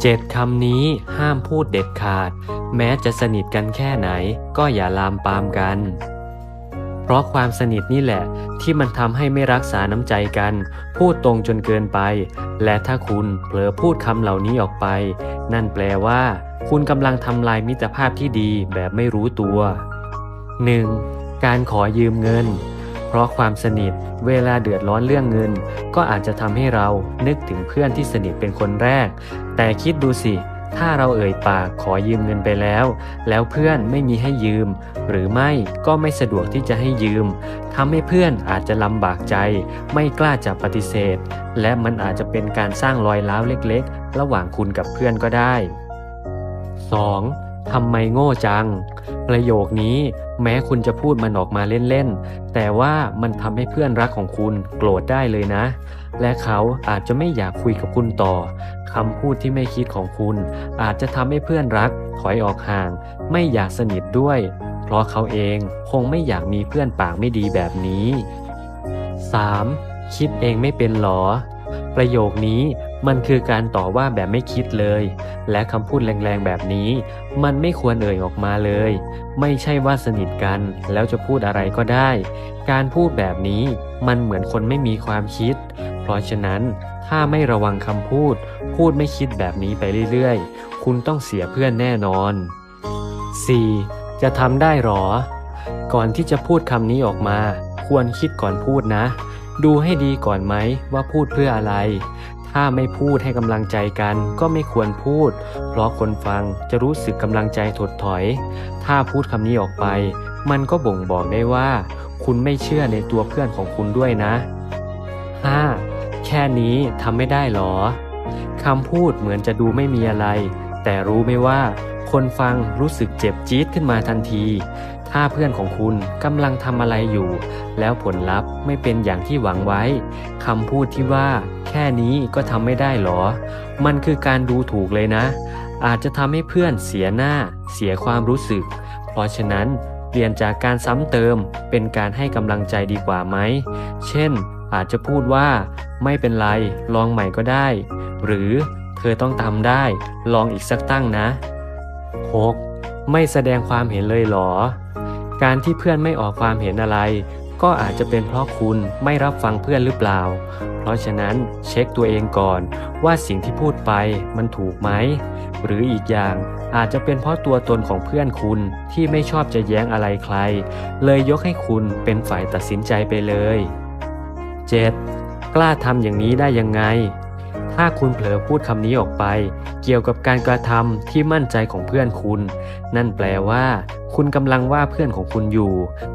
เจ็ดคำนี้ห้ามพูดเด็ดขาด แม้จะสนิทกันแค่ไหน ก็อย่าลามปามกัน เพราะความสนิทนี่แหละ ที่มันทำให้ไม่รักษาน้ำใจกัน พูดตรงจนเกินไป และถ้าคุณเผลอพูดคำเหล่านี้ออกไป นั่นแปลว่า คุณกำลังทำลายมิตรภาพที่ดีแบบไม่รู้ตัว 1. การขอยืมเงิน เพราะความสนิทเวลาเดือดร้อนเรื่องเงิน ก็อาจจะทำให้เรานึกถึงเพื่อนที่สนิทเป็นคนแรก แต่คิดดูสิ ถ้าเราเอ่ยปากขอยืมเงินไปแล้ว แล้วเพื่อนไม่มีให้ยืม หรือไม่ก็ไม่สะดวกที่จะให้ยืมทำให้เพื่อนอาจจะลำบากใจ ไม่กล้าจะปฏิเสธ และมันอาจจะเป็นการสร้างรอยร้าวเล็กๆ ระหว่างคุณกับเพื่อนก็ได้ 2. ทำไมโง่จัง ประโยคนี้แม้คุณจะพูดมันออกมาเล่นๆ แต่ว่ามันทำให้เพื่อนรักของคุณโกรธได้เลยนะ และเขาอาจจะไม่อยากคุยกับคุณต่อคำพูดที่ไม่คิดของคุณ อาจจะทำให้เพื่อนรักถอยออกห่าง ไม่อยากสนิทด้วย เพราะเขาเองคงไม่อยากมีเพื่อนปากไม่ดีแบบนี้ 3. คิดเองไม่เป็นหรอ ประโยคนี้ มันคือการต่อว่าแบบไม่คิดเลย และคำพูดแรงๆแบบนี้ มันไม่ควรเอ่ยออกมาเลย ไม่ใช่ว่าสนิทกันแล้วจะพูดอะไรก็ได้ การพูดแบบนี้มันเหมือนคนไม่มีความคิด เพราะฉะนั้นถ้าไม่ระวังคำพูด พูดไม่คิดแบบนี้ไปเรื่อยๆ คุณต้องเสียเพื่อนแน่นอน 4. จะทำได้หรอ ก่อนที่จะพูดคำนี้ออกมา ควรคิดก่อนพูดนะ ดูให้ดีก่อนไหมว่าพูดเพื่ออะไร ถ้าไม่พูดให้กำลังใจกันก็ไม่ควรพูด เพราะคนฟังจะรู้สึกกำลังใจถดถอย ถ้าพูดคำนี้ออกไป มันก็บ่งบอกได้ว่า คุณไม่เชื่อในตัวเพื่อนของคุณด้วยนะ 5. แค่นี้ทำไม่ได้หรอคำพูดเหมือนจะดูไม่มีอะไร แต่รู้ไหมว่า คนฟังรู้สึกเจ็บจี๊ดขึ้นมาทันที ถ้าเพื่อนของคุณกำลังทำอะไรอยู่ แล้วผลลัพธ์ไม่เป็นอย่างที่หวังไว้คำพูดที่ว่า แค่นี้ก็ทำไม่ได้หรอ มันคือการดูถูกเลยนะ อาจจะทำให้เพื่อนเสียหน้า เสียความรู้สึก เพราะฉะนั้นเปลี่ยนจากการซ้ำเติม เป็นการให้กำลังใจดีกว่าไหม เช่น อาจจะพูดว่า ไม่เป็นไร ลองใหม่ก็ได้ หรือเธอต้องทำได้ ลองอีกสักตั้งนะ 6. ไม่แสดงความเห็นเลยหรอ การที่เพื่อนไม่ออกความเห็นอะไร ก็อาจจะเป็นเพราะคุณไม่รับฟังเพื่อนหรือเปล่า เพราะฉะนั้นเช็คตัวเองก่อนว่าสิ่งที่พูดไปมันถูกไหม หรืออีกอย่างอาจจะเป็นเพราะตัวตนของเพื่อนคุณที่ไม่ชอบจะแย้งอะไรใคร เลยยกให้คุณเป็นฝ่ายตัดสินใจไปเลย 7. กล้าทำอย่างนี้ได้ยังไง ถ้าคุณเผลอพูดคำนี้ออกไป เกี่ยวกับการกระทำที่มั่นใจของเพื่อนคุณ นั่นแปลว่า คุณกำลังว่าเพื่อนของคุณอยู่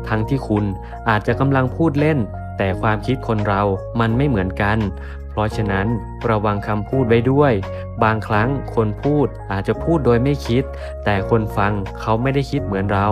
ทั้งที่คุณอาจจะกำลังพูดเล่น แต่ความคิดคนเรามันไม่เหมือนกัน เพราะฉะนั้นระวังคำพูดไว้ด้วย บางครั้งคนพูดอาจจะพูดโดยไม่คิด แต่คนฟังเขาไม่ได้คิดเหมือนเรา